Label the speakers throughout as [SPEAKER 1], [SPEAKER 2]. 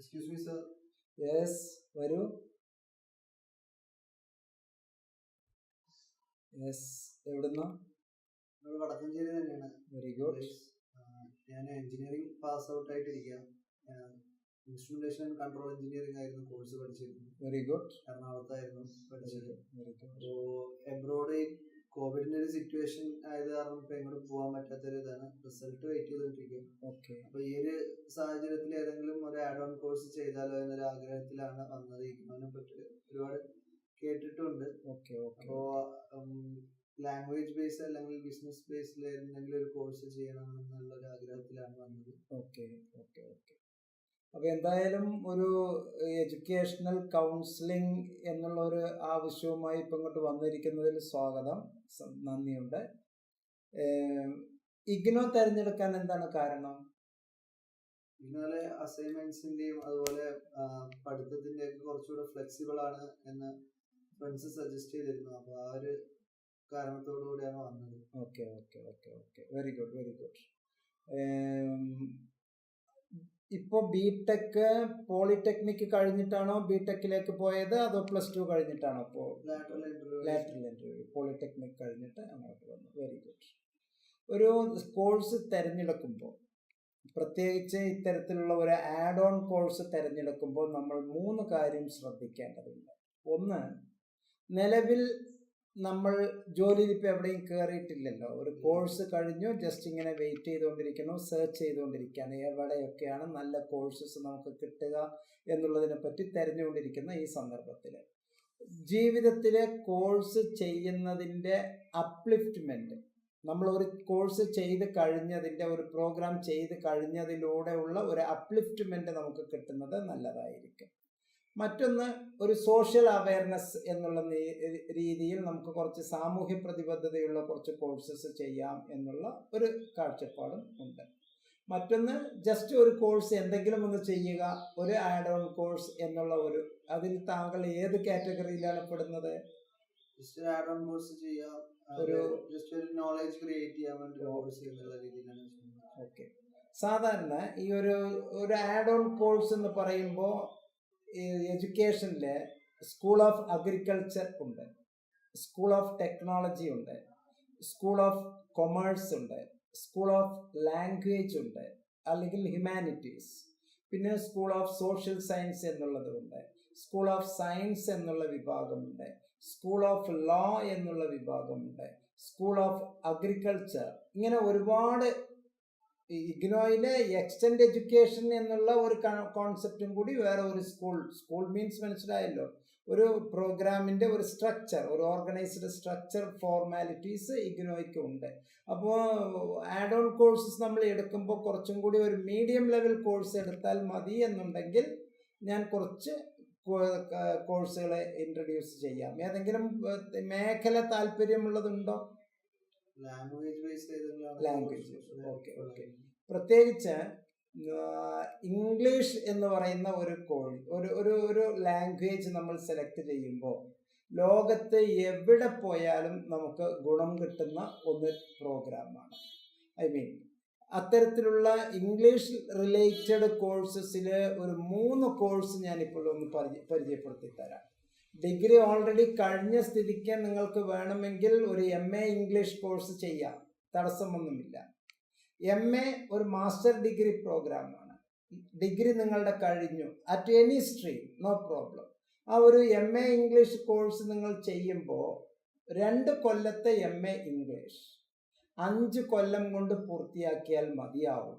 [SPEAKER 1] Excuse me sir
[SPEAKER 2] yes വരൂ. Yes എവിടുന്ന?
[SPEAKER 1] നമ്മൾ വടക്കഞ്ചേരി തന്നെയാണ്.
[SPEAKER 2] വെരി ഗുഡ്
[SPEAKER 1] ഞാൻ എഞ്ചിനീയറിംഗ് പാസ് ഔട്ട് ആയിട്ടിരിക്കുക ഇൻസ്ട്രുമെന്റേഷൻ കൺട്രോൾ എഞ്ചിനീയറിംഗ് ആയിരുന്നു കോഴ്സ് പഠിച്ചിരുന്നത്.
[SPEAKER 2] വെരി ഗുഡ്
[SPEAKER 1] എറണാകുളത്തായിരുന്നു പഠിച്ചത്.
[SPEAKER 2] വെരി ഗുഡ്
[SPEAKER 1] അപ്പോൾ എബ്രോഡ് കോവിഡിന്റെ ഒരു സിറ്റുവേഷൻ ആയത് കാരണം ഇപ്പൊ എങ്ങോട്ട് പോകാൻ പറ്റാത്തൊരു ഇതാണ് റിസൾട്ട് വെയിറ്റ് ചെയ്തോണ്ടിരിക്കും
[SPEAKER 2] ഓക്കെ
[SPEAKER 1] അപ്പൊ ഈ ഒരു സാഹചര്യത്തിൽ ഏതെങ്കിലും ആഡ് ഓൺ കോഴ്സ് ചെയ്താലോ എന്നൊരു ആഗ്രഹത്തിലാണ് വന്നത്. ഇഗ്നോനെ പറ്റി ഒരുപാട് കേട്ടിട്ടുണ്ട്. അപ്പോ ലാംഗ്വേജ് ബേസ് അല്ലെങ്കിൽ ബിസിനസ് ബേസിൽ എന്തെങ്കിലും ഒരു കോഴ്സ് ചെയ്യണം എന്നുള്ള ഒരു ആഗ്രഹത്തിലാണ് വന്നത്.
[SPEAKER 2] Okay okay okay. അപ്പോൾ എന്തായാലും ഒരു എഡ്യൂക്കേഷണൽ കൗൺസിലിംഗ് എന്നുള്ള ഒരു ആവശ്യവുമായി ഇപ്പം ഇങ്ങോട്ട് വന്നിരിക്കുന്നതിൽ സ്വാഗതം. നന്ദിയുണ്ട്. ഇഗ്നോ തിരഞ്ഞെടുക്കാൻ എന്താണ് കാരണം?
[SPEAKER 1] ഇഗ്നോയിലെ അസൈൻമെന്റ്സിന്റെയും അതുപോലെ പഠിത്തത്തിന്റെ ഒക്കെ കുറച്ചുകൂടെ ഫ്ലെക്സിബിൾ ആണ് എന്ന് ഫ്രണ്ട്സ് സജസ്റ്റ് ചെയ്തിരുന്നു. അപ്പൊ ആ ഒരു കാരണത്തോടു കൂടിയാണ് വന്നത്.
[SPEAKER 2] Okay okay okay okay very good very good ഇപ്പോൾ ബി ടെക് പോളിടെക്നിക്ക് കഴിഞ്ഞിട്ടാണോ ബി ടെക്കിലേക്ക് പോയത്? അതോ പ്ലസ് ടു കഴിഞ്ഞിട്ടാണോ ഇപ്പോൾ
[SPEAKER 1] ലാറ്ററൽ ഇന്റർവ്യൂ
[SPEAKER 2] പോളിടെക്നിക് കഴിഞ്ഞിട്ട് അങ്ങോട്ട് വന്നു. വെരി ഗുഡ് ഒരു കോഴ്സ് തിരഞ്ഞെടുക്കുമ്പോൾ പ്രത്യേകിച്ച് ഇത്തരത്തിലുള്ള ഒരു ആഡ് ഓൺ കോഴ്സ് തിരഞ്ഞെടുക്കുമ്പോൾ നമ്മൾ മൂന്ന് കാര്യം ശ്രദ്ധിക്കേണ്ടതുണ്ട്. ഒന്ന് നിലവിൽ നമ്മൾ ജോലിയിൽ ഇപ്പോൾ എവിടെയും കയറിയിട്ടില്ലല്ലോ ഒരു കോഴ്സ് കഴിഞ്ഞു ജസ്റ്റ് ഇങ്ങനെ വെയിറ്റ് ചെയ്തുകൊണ്ടിരിക്കുന്നു സെർച്ച് ചെയ്തുകൊണ്ടിരിക്കുകയാണ്. എവിടെയൊക്കെയാണ് നല്ല കോഴ്സസ് നമുക്ക് കിട്ടുക എന്നുള്ളതിനെ പറ്റി തിരഞ്ഞുകൊണ്ടിരിക്കുന്ന ഈ സന്ദർഭത്തിൽ. ജീവിതത്തിലെ കോഴ്സ് ചെയ്യുന്നതിന്റെ അപ്ലിഫ്റ്റ്മെന്റ് നമ്മൾ ഒരു കോഴ്സ് ചെയ്ത് കഴിഞ്ഞതിന്റെ ഒരു പ്രോഗ്രാം ചെയ്ത് കഴിഞ്ഞതിലൂടെയുള്ള ഒരു അപ്ലിഫ്റ്റ്മെന്റ് നമുക്ക് കിട്ടുന്നത് നല്ലതായിരിക്കും. മറ്റൊന്ന് ഒരു സോഷ്യൽ അവയർനെസ് എന്നുള്ള രീതിയിൽ നമുക്ക് കുറച്ച് സാമൂഹ്യ പ്രതിബദ്ധതയുള്ള കുറച്ച് കോഴ്സസ് ചെയ്യാം എന്നുള്ള ഒരു കാഴ്ചപ്പാടും ഉണ്ട്. മറ്റൊന്ന് ജസ്റ്റ് ഒരു കോഴ്സ് എന്തെങ്കിലും ഒന്ന് ചെയ്യുക ഒരു ആഡ് ഓൺ കോഴ്സ് എന്നുള്ള ഒരു അതിൽ താങ്കൾ ഏത് കാറ്റഗറിയിലാണ് പെടുന്നത്?
[SPEAKER 1] ജസ്റ്റ് ആഡ് ഓൺ കോഴ്സ് ചെയ്യാം.
[SPEAKER 2] ഒരു-
[SPEAKER 1] ജസ്റ്റ് ഒരു നോളജ് ക്രിയേറ്റ് ചെയ്യാൻ വേണ്ടി കോഴ്സ് എന്നുള്ള രീതിയിലാണ്.
[SPEAKER 2] ഓക്കെ സാധാരണ ഈ ഒരു ഒരു ആഡ് ഓൺ കോഴ്സ് എന്ന് പറയുമ്പോൾ ഈ എഡ്യൂക്കേഷനിൽ സ്കൂൾ ഓഫ് അഗ്രികൾച്ചർ ഉണ്ട്. സ്കൂൾ ഓഫ് ടെക്നോളജി ഉണ്ട്. സ്കൂൾ ഓഫ് കൊമേഴ്സ് ഉണ്ട്. സ്കൂൾ ഓഫ് ലാംഗ്വേജ് ഉണ്ട്. അല്ലെങ്കിൽ ഹ്യൂമാനിറ്റീസ് പിന്നെ സ്കൂൾ ഓഫ് സോഷ്യൽ സയൻസ് എന്നുള്ളതുണ്ട് സ്കൂൾ ഓഫ് സയൻസ് എന്നുള്ള വിഭാഗമുണ്ട് സ്കൂൾ ഓഫ് ലോ എന്നുള്ള വിഭാഗമുണ്ട്. സ്കൂൾ ഓഫ് അഗ്രികൾച്ചർ ഇങ്ങനെ ഒരുപാട് ഇഗ്നോയിലെ എക്സ്റ്റൻഡ് എഡ്യൂക്കേഷൻ എന്നുള്ള ഒരു കോൺസെപ്റ്റും കൂടി വേറെ ഒരു സ്കൂൾ സ്കൂൾ മീൻസ് മനസ്സിലായല്ലോ. ഒരു പ്രോഗ്രാമിന്റെ ഒരു സ്ട്രക്ചർ ഒരു ഓർഗനൈസ്ഡ് സ്ട്രക്ചർ ഫോർമാലിറ്റീസ് ഇഗ്നോയ്ക്ക് ഉണ്ട്. അപ്പോൾ ആഡ് ഓൺ കോഴ്സസ് നമ്മൾ എടുക്കുമ്പോൾ കുറച്ചും കൂടി ഒരു മീഡിയം ലെവൽ കോഴ്സ് എടുത്താൽ മതി എന്നുണ്ടെങ്കിൽ ഞാൻ കുറച്ച് കോഴ്സുകളെ ഇൻട്രൊഡ്യൂസ് ചെയ്യാം. ഏതെങ്കിലും മേഖല താല്പര്യമുള്ളതുണ്ടോ?
[SPEAKER 1] Language based language
[SPEAKER 2] okay okay. പ്രത്യേകിച്ച് ഇംഗ്ലീഷ് എന്ന് പറയുന്ന ഒരു കോഴി ഒരു ഒരു ഒരു ലാംഗ്വേജ് നമ്മൾ സെലക്ട് ചെയ്യുമ്പോൾ ലോകത്ത് എവിടെ പോയാലും നമുക്ക് ഗുണം കിട്ടുന്ന ഒരു പ്രോഗ്രാമാണ് ഐ മീൻ അത്തരത്തിലുള്ള ഇംഗ്ലീഷ് റിലേറ്റഡ് കോഴ്സസിൽ ഒരു മൂന്ന് കോഴ്സ് ഞാനിപ്പോൾ ഒന്ന് പരിചയ പരിചയപ്പെടുത്തി തരാം ഡിഗ്രി ഓൾറെഡി കഴിഞ്ഞ സ്ഥിതിക്ക് നിങ്ങൾക്ക് വേണമെങ്കിൽ ഒരു എം എ ഇംഗ്ലീഷ് കോഴ്സ് ചെയ്യാം. തടസ്സമൊന്നുമില്ല. എം എ ഒരു മാസ്റ്റർ ഡിഗ്രി പ്രോഗ്രാമാണ് ഡിഗ്രി നിങ്ങളുടെ കഴിഞ്ഞു. At any stream no problem ആ ഒരു എം എ ഇംഗ്ലീഷ് കോഴ്സ് നിങ്ങൾ ചെയ്യുമ്പോൾ രണ്ട് കൊല്ലത്തെ എം എ ഇംഗ്ലീഷ് അഞ്ച് കൊല്ലം കൊണ്ട് പൂർത്തിയാക്കിയാൽ മതിയാവും.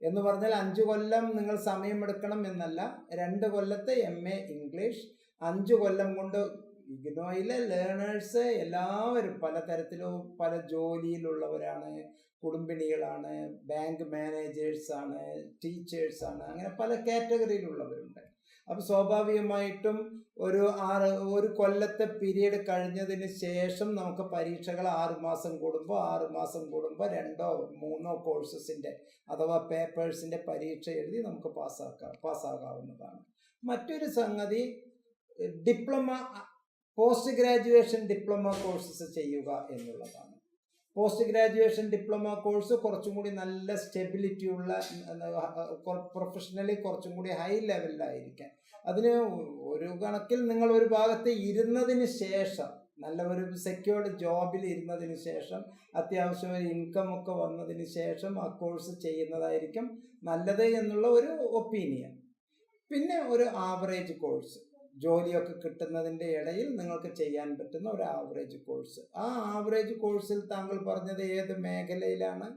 [SPEAKER 2] എന്ന് പറഞ്ഞാൽ അഞ്ച് കൊല്ലം നിങ്ങൾ സമയമെടുക്കണം എന്നല്ല രണ്ട് കൊല്ലത്തെ എം എ ഇംഗ്ലീഷ് അഞ്ച് കൊല്ലം കൊണ്ട് ഇഗ്നോയിലെ ലേണേഴ്സ് എല്ലാവരും പലതരത്തിലും പല ജോലിയിലുള്ളവരാണ് കുടുംബിനികളാണ് ബാങ്ക് മാനേജേഴ്സാണ് ടീച്ചേഴ്സാണ് അങ്ങനെ പല കാറ്റഗറിയിലുള്ളവരുണ്ട് അപ്പോൾ സ്വാഭാവികമായിട്ടും ഒരു ആറ് ഒരു കൊല്ലത്തെ പീരീഡ് കഴിഞ്ഞതിന് ശേഷം നമുക്ക് പരീക്ഷകൾ ആറ് മാസം കൂടുമ്പോൾ ആറ് മാസം കൂടുമ്പോൾ രണ്ടോ മൂന്നോ കോഴ്സസിന്റെ അഥവാ പേപ്പേഴ്സിന്റെ പരീക്ഷ എഴുതി നമുക്ക് പാസ്സാക്കാം പാസ്സാകാവുന്നതാണ്. മറ്റൊരു സംഗതി diploma post graduation diploma courses ചെയ്യുക എന്നുള്ളതാണ്. പോസ്റ്റ് ഗ്രാജുവേഷൻ ഡിപ്ലോമ കോഴ്സ് കുറച്ചും കൂടി നല്ല സ്റ്റെബിലിറ്റി ഉള്ള പ്രൊഫഷണലി കുറച്ചും കൂടി ഹൈ ലെവലിലായിരിക്കാൻ അതിന് ഒരു കണക്കിൽ നിങ്ങൾ ഒരു ഭാഗത്ത് ഇരുന്നതിന് ശേഷം നല്ല ഒരു സെക്യൂർഡ് ജോബിൽ ഇരുന്നതിന് ശേഷം അത്യാവശ്യം ഒരു ഇൻകം ഒക്കെ വന്നതിന് ശേഷം ആ കോഴ്സ് ചെയ്യുന്നതായിരിക്കും നല്ലത് എന്നുള്ള ഒരു ഒപ്പീനിയൻ പിന്നെ ഒരു ആവറേജ് കോഴ്സ് ജോലിയൊക്കെ കിട്ടുന്നതിന്റെ ഇടയിൽ നിങ്ങൾക്ക് ചെയ്യാൻ പറ്റുന്ന ഒരു ആവറേജ് കോഴ്സ് ആ ആവറേജ് കോഴ്സിൽ താങ്കൾ പറഞ്ഞത് ഏത് മേഖലയിലാണ്?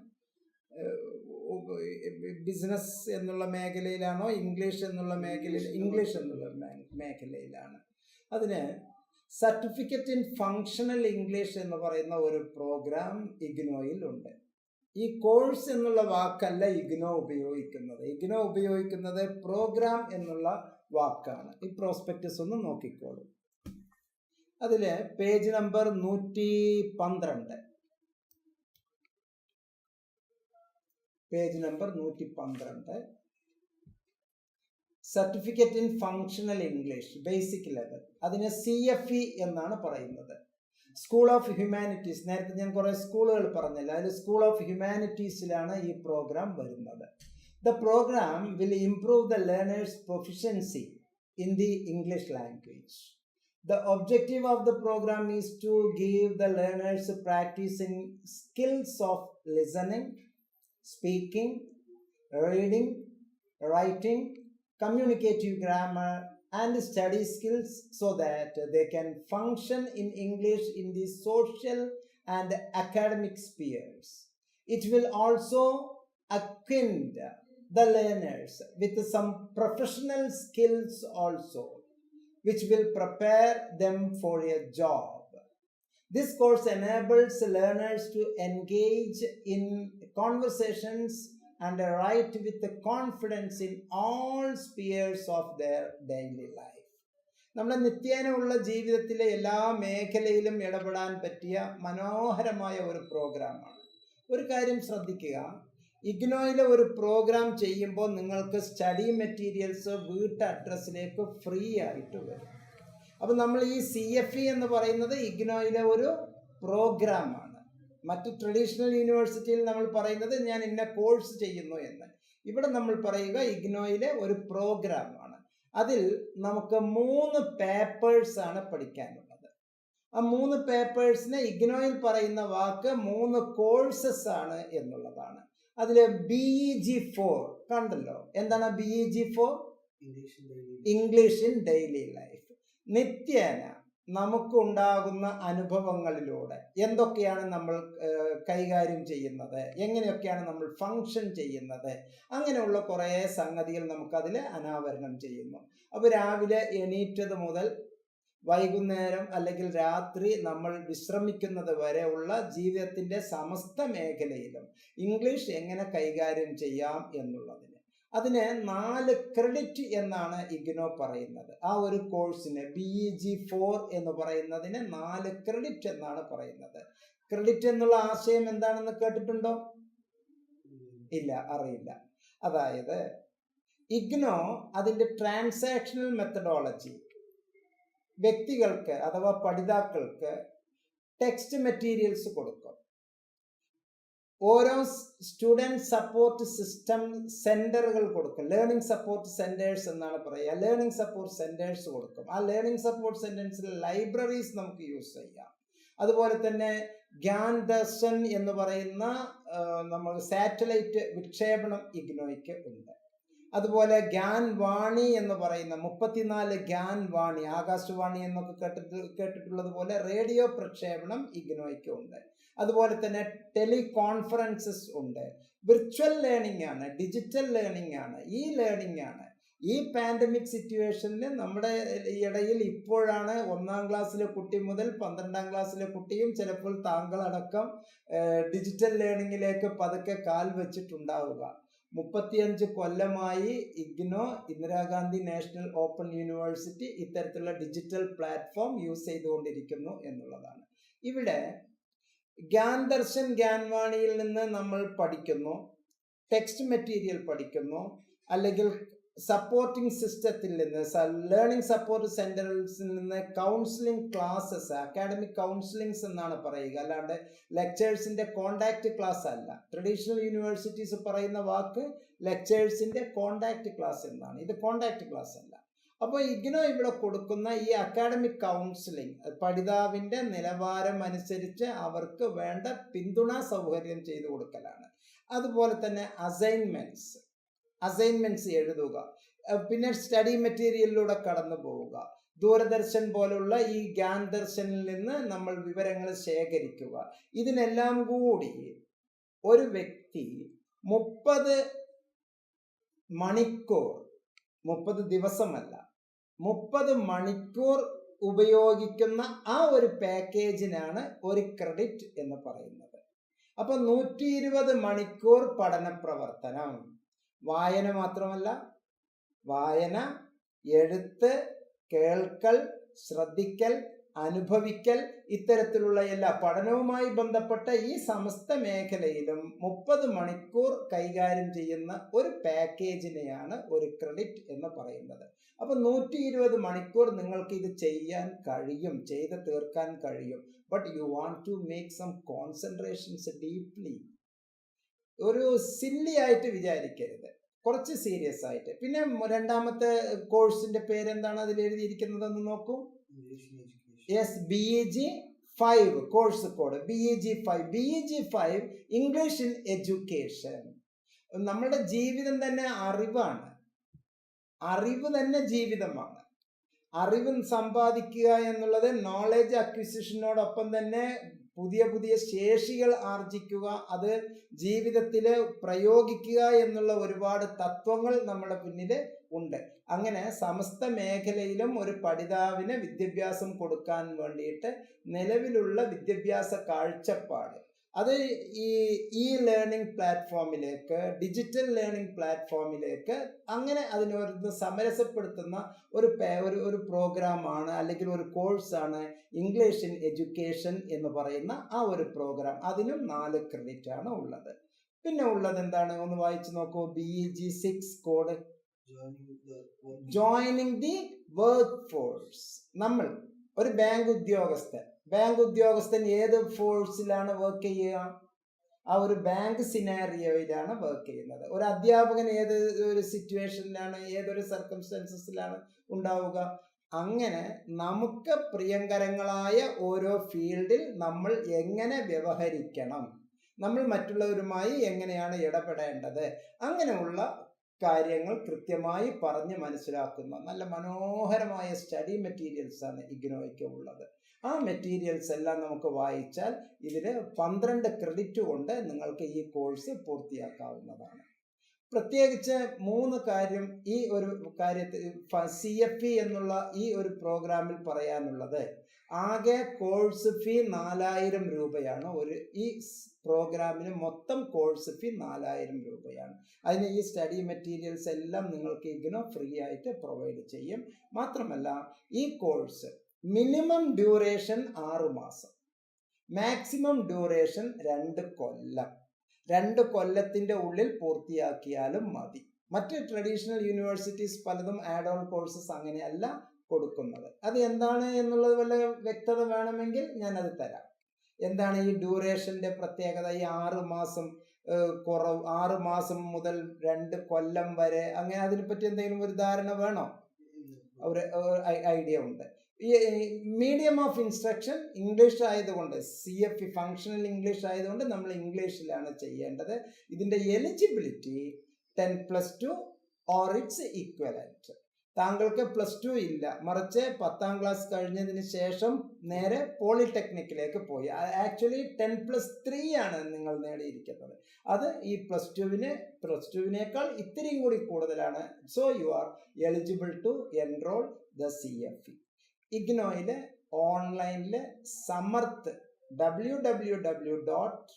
[SPEAKER 2] ബിസിനസ് എന്നുള്ള മേഖലയിലാണോ ഇംഗ്ലീഷ് എന്നുള്ള മേഖലയിൽ ഇംഗ്ലീഷ് എന്നുള്ള മേഖലയിലാണ്. അതിന് സർട്ടിഫിക്കറ്റ് ഇൻ ഫങ്ഷണൽ ഇംഗ്ലീഷ് എന്ന് പറയുന്ന ഒരു പ്രോഗ്രാം ഇഗ്നോയിൽ ഉണ്ട്. ഈ കോഴ്സ് എന്നുള്ള വാക്കല്ല ഇഗ്നോ ഉപയോഗിക്കുന്നത്. ഇഗ്നോ ഉപയോഗിക്കുന്നത് പ്രോഗ്രാം എന്നുള്ള വാക്കാണ്. ഈ പ്രോസ്പെക്ടസ് ഒന്ന് നോക്കിക്കോളൂ. അതിലെ പേജ് നമ്പർ നൂറ്റി പന്ത്രണ്ട് പേജ് നമ്പർ നൂറ്റി പന്ത്രണ്ട് certificate in functional English basic level അതിന് സി എഫ് ഇ എന്നാണ് പറയുന്നത്. സ്കൂൾ ഓഫ് ഹ്യൂമാനിറ്റീസ് നേരത്തെ ഞാൻ കുറേ സ്കൂളുകൾ പറഞ്ഞില്ല? അതിൽ സ്കൂൾ ഓഫ് ഹ്യൂമാനിറ്റീസിലാണ് ഈ പ്രോഗ്രാം വരുന്നത്. The program will improve the learner's proficiency in the English language. The objective of the program is to give the learners practice in skills of listening, speaking, reading, writing, communicative grammar, and study skills so that they can function in English in the social and academic spheres. It will also acquaint the learners with some professional skills also which will prepare them for a job. This course enables learners to engage in conversations and write with confidence in all spheres of their daily life. നമ്മുടെ നിത്യേനയുള്ള ജീവിതത്തിലെ എല്ലാ മേഖലയിലും ഇടപെടാൻ പറ്റിയ മനോഹരമായ ഒരു പ്രോഗ്രാമാണ് ഒരു കാര്യം ശ്രദ്ധിക്കുക ഇഗ്നോയിലെ ഒരു പ്രോഗ്രാം ചെയ്യുമ്പോൾ നിങ്ങൾക്ക് സ്റ്റഡി മെറ്റീരിയൽസ് വീട്ട് അഡ്രസ്സിലേക്ക് ഫ്രീ ആയിട്ട് വരും. അപ്പം നമ്മൾ ഈ സി എഫ് ഇ എന്ന് പറയുന്നത് ഇഗ്നോയിലെ ഒരു പ്രോഗ്രാമാണ്. മറ്റ് ട്രഡീഷണൽ യൂണിവേഴ്സിറ്റിയിൽ നമ്മൾ പറയുന്നത് ഞാൻ ഇന്ന കോഴ്സ് ചെയ്യുന്നു എന്ന്. ഇവിടെ നമ്മൾ പറയുക ഇഗ്നോയിലെ ഒരു പ്രോഗ്രാമാണ്. അതിൽ നമുക്ക് മൂന്ന് പേപ്പേഴ്സ് ആണ് പഠിക്കാനുള്ളത്. ആ മൂന്ന് പേപ്പേഴ്സിന് ഇഗ്നോയിൽ പറയുന്ന വാക്ക് മൂന്ന് കോഴ്സസ് ആണ് എന്നുള്ളതാണ്. അതിൽ ബി ഇ ജി ഫോർ കണ്ടല്ലോ. എന്താണ് B E G four English in daily life നിത്യേന നമുക്കുണ്ടാകുന്ന അനുഭവങ്ങളിലൂടെ എന്തൊക്കെയാണ് നമ്മൾ കൈകാര്യം ചെയ്യുന്നത്? എങ്ങനെയൊക്കെയാണ് നമ്മൾ ഫങ്ഷൻ ചെയ്യുന്നത്? അങ്ങനെയുള്ള കുറേ സംഗതികൾ നമുക്കതിൽ അനാവരണം ചെയ്യുന്നു. അപ്പോൾ രാവിലെ എണീറ്റത് മുതൽ വൈകുന്നേരം അല്ലെങ്കിൽ രാത്രി നമ്മൾ വിശ്രമിക്കുന്നത് വരെയുള്ള ജീവിതത്തിന്റെ സമസ്ത മേഖലയിലും ഇംഗ്ലീഷ് എങ്ങനെ കൈകാര്യം ചെയ്യാം എന്നുള്ളതിന്. അതിന് നാല് ക്രെഡിറ്റ് എന്നാണ് ഇഗ്നോ പറയുന്നത്. ആ ഒരു കോഴ്സിന് ബി ഇ ജി ഫോർ എന്ന് പറയുന്നതിന് നാല് ക്രെഡിറ്റ് എന്നാണ് പറയുന്നത്. ക്രെഡിറ്റ് എന്നുള്ള ആശയം എന്താണെന്ന് കേട്ടിട്ടുണ്ടോ? ഇല്ല അറിയില്ല. അതായത് ഇഗ്നോ അതിന്റെ ട്രാൻസാക്ഷണൽ മെത്തഡോളജി വ്യക്തികൾക്ക് അഥവാ പഠിതാക്കൾക്ക് ടെക്സ്റ്റ് മെറ്റീരിയൽസ് കൊടുക്കും. ഓരോ സ്റ്റുഡന്റ് സപ്പോർട്ട് സിസ്റ്റം സെന്ററുകൾ കൊടുക്കും. ലേണിംഗ് സപ്പോർട്ട് സെന്റേഴ്സ് എന്നാണ് പറയുക. ലേണിംഗ് സപ്പോർട്ട് സെന്റേഴ്സ് കൊടുക്കും. ആ ലേണിംഗ് സപ്പോർട്ട് സെന്റേഴ്സിൽ ലൈബ്രറീസ് നമുക്ക് യൂസ് ചെയ്യാം. അതുപോലെ തന്നെ ഗ്യാൻ ദർശൻ എന്ന് പറയുന്ന നമ്മൾ സാറ്റലൈറ്റ് വിക്ഷേപണം ഇഗ്നോയ്ക്ക് ഉണ്ട്. അതുപോലെ ഗ്യാൻ വാണി എന്ന് പറയുന്ന മുപ്പത്തിനാല് ഗ്യാൻ വാണി ആകാശവാണി എന്നൊക്കെ കേട്ടിട്ട് കേട്ടിട്ടുള്ളത് പോലെ റേഡിയോ പ്രക്ഷേപണം ഇഗ്നോയ്ക്ക് ഉണ്ട്. അതുപോലെ തന്നെ ടെലികോൺഫറൻസസ് ഉണ്ട്. വിർച്വൽ ലേണിംഗ് ആണ് ഡിജിറ്റൽ ലേണിംഗ് ആണ് ഈ ലേണിംഗ് ആണ്. ഈ പാൻഡമിക് സിറ്റുവേഷനിൽ നമ്മുടെ ഇടയിൽ ഇപ്പോഴാണ് ഒന്നാം ക്ലാസ്സിലെ കുട്ടി മുതൽ പന്ത്രണ്ടാം ക്ലാസ്സിലെ കുട്ടിയും ചിലപ്പോൾ താങ്കളടക്കം ഡിജിറ്റൽ ലേണിങ്ങിലേക്ക് പതുക്കെ കാൽ വെച്ചിട്ടുണ്ടാവുക. മുപ്പത്തിയഞ്ച് കൊല്ലമായി IGNOU Indira Gandhi national open university ഇത്തരത്തിലുള്ള ഡിജിറ്റൽ പ്ലാറ്റ്ഫോം യൂസ് ചെയ്തുകൊണ്ടിരിക്കുന്നു എന്നുള്ളതാണ്. ഇവിടെ ഗ്യാൻ ദർശൻ ഗ്യാൻവാണിയിൽ നിന്ന് നമ്മൾ പഠിക്കുന്നു ടെക്സ്റ്റ് മെറ്റീരിയൽ പഠിക്കുന്നു അല്ലെങ്കിൽ സപ്പോർട്ടിംഗ് സിസ്റ്റത്തിൽ നിന്ന് ലേണിംഗ് സപ്പോർട്ട് സെന്ററിൽ നിന്ന് കൗൺസിലിംഗ് ക്ലാസ്സസ് അക്കാഡമിക് കൗൺസിലിംഗ്സ് എന്നാണ് പറയുക. അല്ലാണ്ട് ലെക്ചേഴ്സിന്റെ കോണ്ടാക്ട് ക്ലാസ് അല്ല. ട്രഡീഷണൽ യൂണിവേഴ്സിറ്റീസ് പറയുന്ന വാക്ക് ലെക്ചേഴ്സിന്റെ കോണ്ടാക്ട് ക്ലാസ് എന്നാണ്. ഇത് കോണ്ടാക്ട് ക്ലാസ് അല്ല. അപ്പോൾ ഇഗ്നോ ഇവിടെ കൊടുക്കുന്ന ഈ അക്കാഡമിക് കൗൺസിലിംഗ് പഠിതാവിന്റെ നിലവാരം അനുസരിച്ച് അവർക്ക് വേണ്ട പിന്തുണ സൗകര്യം ചെയ്തു കൊടുക്കലാണ്. അതുപോലെ തന്നെ അസൈൻമെന്റ്സ് അസൈൻമെന്റ്സ് എഴുതുക. പിന്നെ സ്റ്റഡി മെറ്റീരിയലിലൂടെ കടന്നു പോവുക. ദൂരദർശൻ പോലുള്ള ഈ ഗ്യാൻ ദർശനിൽ നിന്ന് നമ്മൾ വിവരങ്ങൾ ശേഖരിക്കുക. ഇതിനെല്ലാം കൂടി ഒരു വ്യക്തി മുപ്പത് മണിക്കൂർ മുപ്പത് ദിവസമല്ല മുപ്പത് മണിക്കൂർ ഉപയോഗിക്കുന്ന ആ ഒരു പാക്കേജിനാണ് ഒരു ക്രെഡിറ്റ് എന്ന് പറയുന്നത്. അപ്പൊ നൂറ്റി ഇരുപത് മണിക്കൂർ പഠന പ്രവർത്തനം വായന മാത്രമല്ല വായന എഴുത്ത് കേൾക്കൽ ശ്രദ്ധിക്കൽ അനുഭവിക്കൽ ഇത്തരത്തിലുള്ള എല്ലാ പഠനവുമായി ബന്ധപ്പെട്ട ഈ സമസ്ത മേഖലയിലും മുപ്പത് മണിക്കൂർ കൈകാര്യം ചെയ്യുന്ന ഒരു പാക്കേജിനെയാണ് ഒരു ക്രെഡിറ്റ് എന്ന് പറയുന്നത്. അപ്പൊ നൂറ്റി ഇരുപത് മണിക്കൂർ നിങ്ങൾക്ക് ഇത് ചെയ്യാൻ കഴിയും ചെയ്ത് തീർക്കാൻ കഴിയും. But you want to make some concentrations deeply ഒരു സില്ലി ആയിട്ട് വിചാരിക്കരുത്. കുറച്ച് സീരിയസ് ആയിട്ട്. പിന്നെ രണ്ടാമത്തെ കോഴ്സിന്റെ പേരെന്താണ് അതിൽ എഴുതിയിരിക്കുന്നതെന്ന് നോക്കൂ.
[SPEAKER 1] English education
[SPEAKER 2] yes B E G five course code B E G five B E G five English in education നമ്മുടെ ജീവിതം തന്നെ അറിവാണ്. അറിവ് തന്നെ ജീവിതമാണ്. അറിവ് സമ്പാദിക്കുക എന്നുള്ളത് നോളജ് അക്വിസിഷനോടൊപ്പം തന്നെ പുതിയ പുതിയ ശേഷികൾ ആർജിക്കുക അത് ജീവിതത്തിൽ പ്രയോഗിക്കുക എന്നുള്ള ഒരുപാട് തത്വങ്ങൾ നമ്മുടെ പിന്നിൽ ഉണ്ട്. അങ്ങനെ സമസ്ത മേഖലയിലും ഒരു പഠിതാവിന് വിദ്യാഭ്യാസം കൊടുക്കാൻ വേണ്ടിയിട്ട് നിലവിലുള്ള വിദ്യാഭ്യാസ കാഴ്ചപ്പാട് അത് ഈ ഇ ലേണിംഗ് പ്ലാറ്റ്ഫോമിലേക്ക് ഡിജിറ്റൽ ലേണിംഗ് പ്ലാറ്റ്ഫോമിലേക്ക് അങ്ങനെ അതിനോരുന്ന് സമരസപ്പെടുത്തുന്ന ഒരു ഒരു ഒരു പ്രോഗ്രാമാണ് അല്ലെങ്കിൽ ഒരു കോഴ്സാണ് ഇംഗ്ലീഷ് ഇൻ എഡ്യൂക്കേഷൻ എന്ന് പറയുന്ന ആ ഒരു പ്രോഗ്രാം അതിനും നാല് ക്രെഡിറ്റ് ആണ് ഉള്ളത്. പിന്നെ ഉള്ളത് എന്താണ്? ഒന്ന് വായിച്ചു നോക്കൂ. B E G six code joining the work force നമ്മൾ ഒരു ബാങ്ക് ഉദ്യോഗസ്ഥൻ. ബാങ്ക് ഉദ്യോഗസ്ഥൻ ഏത് ഫോഴ്സിലാണ് വർക്ക് ചെയ്യുക? ആ ഒരു ബാങ്ക് സിനാരിയോയിലാണ് വർക്ക് ചെയ്യുന്നത്. ഒരു അധ്യാപകൻ ഏത് ഒരു സിറ്റുവേഷനിലാണ് ഏതൊരു സർക്കംസ്റ്റൻസസിലാണ് ഉണ്ടാവുക? അങ്ങനെ നമുക്ക് പ്രിയങ്കരങ്ങളായ ഓരോ ഫീൽഡിൽ നമ്മൾ എങ്ങനെ വ്യവഹരിക്കണം? നമ്മൾ മറ്റുള്ളവരുമായി എങ്ങനെയാണ് ഇടപെടേണ്ടത്? അങ്ങനെയുള്ള കാര്യങ്ങൾ കൃത്യമായി പറഞ്ഞ് മനസ്സിലാക്കുന്ന നല്ല മനോഹരമായ സ്റ്റഡി മെറ്റീരിയൽസാണ് ഇഗ്നോയ്ക്ക് ഉള്ളത്. ആ മെറ്റീരിയൽസ് എല്ലാം നമുക്ക് വായിച്ചാൽ ഇതിൽ പന്ത്രണ്ട് ക്രെഡിറ്റ് കൊണ്ട് നിങ്ങൾക്ക് ഈ കോഴ്സ് പൂർത്തിയാക്കാവുന്നതാണ്. പ്രത്യേകിച്ച് മൂന്ന് കാര്യം ഈ ഒരു കാര്യത്തിൽ സി എഫ് പി എന്നുള്ള ഈ ഒരു പ്രോഗ്രാമിൽ പറയാനുള്ളത്. ആകെ കോഴ്സ് ഫീ നാലായിരം രൂപയാണ്. ഒരു ഈ പ്രോഗ്രാമിന് മൊത്തം കോഴ്സ് ഫീ നാലായിരം രൂപയാണ്. അതിന് ഈ സ്റ്റഡി മെറ്റീരിയൽസ് എല്ലാം നിങ്ങൾക്ക് ഇഗ്നോ ഫ്രീ ആയിട്ട് പ്രൊവൈഡ് ചെയ്യും. മാത്രമല്ല ഈ കോഴ്സ് മിനിമം ഡ്യൂറേഷൻ ആറു മാസം. മാക്സിമം ഡ്യൂറേഷൻ രണ്ട് കൊല്ലം. രണ്ട് കൊല്ലത്തിന്റെ ഉള്ളിൽ പൂർത്തിയാക്കിയാലും മതി. മറ്റ് ട്രഡീഷണൽ യൂണിവേഴ്സിറ്റീസ് പലതും ആഡ് ഓൺ കോഴ്സസ് അങ്ങനെയല്ല കൊടുക്കുന്നത്. അത് എന്താണ് എന്നുള്ളത് വല്ല വ്യക്തത വേണമെങ്കിൽ ഞാനത് തരാം. എന്താണ് ഈ ഡ്യൂറേഷന്റെ പ്രത്യേകത? ഈ ആറ് മാസം കുറവ് ആറ് മാസം മുതൽ രണ്ട് കൊല്ലം വരെ അങ്ങനെ അതിനെപ്പറ്റി എന്തെങ്കിലും ഒരു ധാരണ വേണോ? ഒരു ഐഡിയ ഉണ്ട്. മീഡിയം ഓഫ് ഇൻസ്ട്രക്ഷൻ ഇംഗ്ലീഷ് ആയതുകൊണ്ട് C F E functional English ആയതുകൊണ്ട് നമ്മൾ ഇംഗ്ലീഷിലാണ് ചെയ്യേണ്ടത്. ഇതിന്റെ eligibility ten plus two or its equivalent താങ്കൾക്ക് പ്ലസ് ടു ഇല്ല. മറിച്ച് പത്താം ക്ലാസ് കഴിഞ്ഞതിന് ശേഷം നേരെ പോളിടെക്നിക്കിലേക്ക് പോയി. ആക്ച്വലി ടെൻ പ്ലസ് ത്രീ ആണ് നിങ്ങൾ നേടിയിരിക്കുന്നത്. അത് ഈ പ്ലസ് ടുവിന് പ്ലസ് ടുവിനേക്കാൾ ഇത്തിരിയും കൂടി കൂടുതലാണ്. So you are eligible to enrol the C F E ഇഗ്നോയിലെ ഓൺലൈനിൽ Samarth W W W dot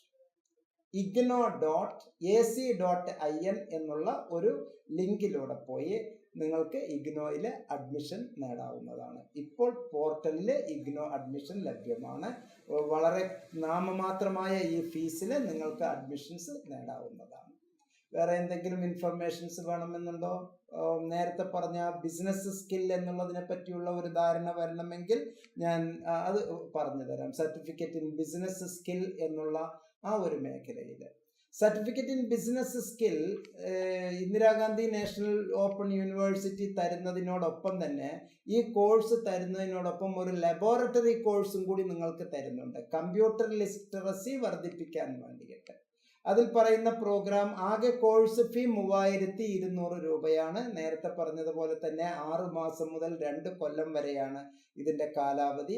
[SPEAKER 2] IGNOU dot A C dot I N എന്നുള്ള ഒരു ലിങ്കിലൂടെ പോയി നിങ്ങൾക്ക് ഇഗ്നോയിൽ അഡ്മിഷൻ നേടാവുന്നതാണ്. ഇപ്പോൾ പോർട്ടലിൽ ഇഗ്നോ അഡ്മിഷൻ ലഭ്യമാണ്. വളരെ നാമമാത്രമായ ഈ ഫീസിൽ നിങ്ങൾക്ക് അഡ്മിഷൻസ് നേടാവുന്നതാണ്. വേറെ എന്തെങ്കിലും ഇൻഫർമേഷൻസ് വേണമെന്നുണ്ടോ? നേരത്തെ പറഞ്ഞ ബിസിനസ് സ്കിൽ എന്നുള്ളതിനെ പറ്റിയുള്ള ഒരു ധാരണ വരണമെങ്കിൽ ഞാൻ അത് പറഞ്ഞു തരാം സർട്ടിഫിക്കറ്റ് ഇൻ ബിസിനസ് സ്കിൽ എന്നുള്ള ആ ഒരു മേഖലയിൽ. Certificate in business skill Indira Gandhi national open university തരുന്നതിനോടൊപ്പം തന്നെ ഈ കോഴ്സ് തരുന്നതിനോടൊപ്പം ഒരു ലബോറട്ടറി കോഴ്സും കൂടി നിങ്ങൾക്ക് തരുന്നുണ്ട്. കമ്പ്യൂട്ടർ ലിറ്ററസി വർദ്ധിപ്പിക്കാൻ വേണ്ടിയിട്ട്. അതിൽ പറയുന്ന പ്രോഗ്രാം ആകെ കോഴ്സ് ഫീ മൂവായിരത്തി ഇരുന്നൂറ് രൂപയാണ്. നേരത്തെ പറഞ്ഞതുപോലെ തന്നെ ആറ് മാസം മുതൽ രണ്ട് കൊല്ലം വരെയാണ് ഇതിന്റെ കാലാവധി.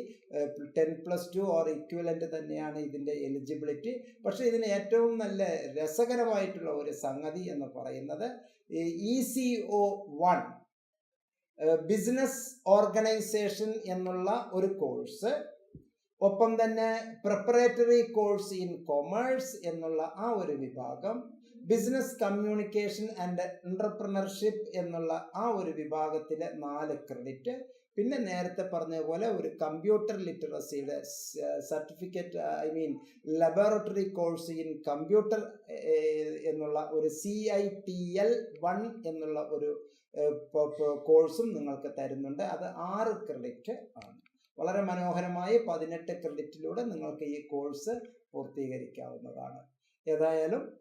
[SPEAKER 2] Ten plus two or equivalent തന്നെയാണ് ഇതിന്റെ എലിജിബിലിറ്റി പക്ഷേ ഇതിന് ഏറ്റവും നല്ല രസകരമായിട്ടുള്ള ഒരു സംഗതി എന്ന് പറയുന്നത് E C O one business organisation എന്നുള്ള ഒരു കോഴ്സ് ഒപ്പം തന്നെ പ്രിപ്പറേറ്ററി കോഴ്സ് ഇൻ കൊമേഴ്സ് എന്നുള്ള ആ ഒരു വിഭാഗം ബിസിനസ് കമ്മ്യൂണിക്കേഷൻ ആൻഡ് എന്റർപ്രണർഷിപ്പ് എന്നുള്ള ആ ഒരു വിഭാഗത്തിലെ നാല് ക്രെഡിറ്റ് പിന്നെ നേരത്തെ പറഞ്ഞ പോലെ ഒരു computer ലിറ്ററസിയുടെ certificate I mean laboratory course in computer എന്നുള്ള ഒരു C I T L one എന്നുള്ള ഒരു കോഴ്സും നിങ്ങൾക്ക് തരുന്നുണ്ട്. അത് ആറ് ക്രെഡിറ്റ് ആണ്. വളരെ മനോഹരമായി പതിനെട്ട് ക്രെഡിറ്റിലൂടെ നിങ്ങൾക്ക് ഈ കോഴ്സ് പൂർത്തീകരിക്കാവുന്നതാണ്. ഏതായാലും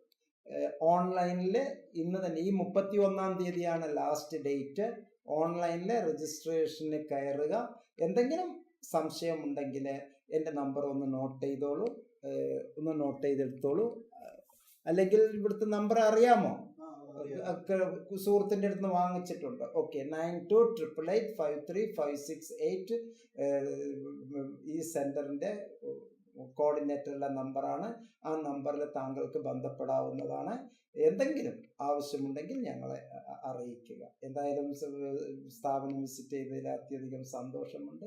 [SPEAKER 2] ഓൺലൈനിൽ ഇന്ന് തന്നെ ഈ മുപ്പത്തി ഒന്നാം തീയതിയാണ് ലാസ്റ്റ് ഡേറ്റ് ഓൺലൈനിൽ രജിസ്ട്രേഷന് കയറുക. എന്തെങ്കിലും സംശയമുണ്ടെങ്കിൽ എന്റെ നമ്പർ ഒന്ന് നോട്ട് ചെയ്തോളൂ. ഒന്ന് നോട്ട് ചെയ്തെടുത്തോളൂ. അല്ലെങ്കിൽ ഇവിടുത്തെ നമ്പർ അറിയാമോ? സുഹൃത്തിന്റെ അടുത്ത് വാങ്ങിച്ചിട്ടുണ്ട്. Okay nine two triple eight five three five six eight ഈ സെന്ററിന്റെ കോർഡിനേറ്ററുള്ള നമ്പറാണ്. ആ നമ്പറിൽ താങ്കൾക്ക് ബന്ധപ്പെടാവുന്നതാണ്. എന്തെങ്കിലും ആവശ്യമുണ്ടെങ്കിൽ ഞങ്ങളെ അറിയിക്കുക. എന്തായാലും സ്ഥാപനം വിസിറ്റ് ചെയ്തതിൽ അത്യധികം സന്തോഷമുണ്ട്.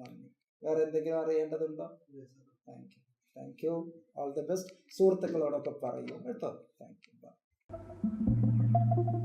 [SPEAKER 2] നന്ദി. വേറെ എന്തെങ്കിലും അറിയേണ്ടതുണ്ടോ. Thank you thank you all the best സുഹൃത്തുക്കളോടൊക്കെ പറയൂ. കേട്ടോ? Thank you Thank you.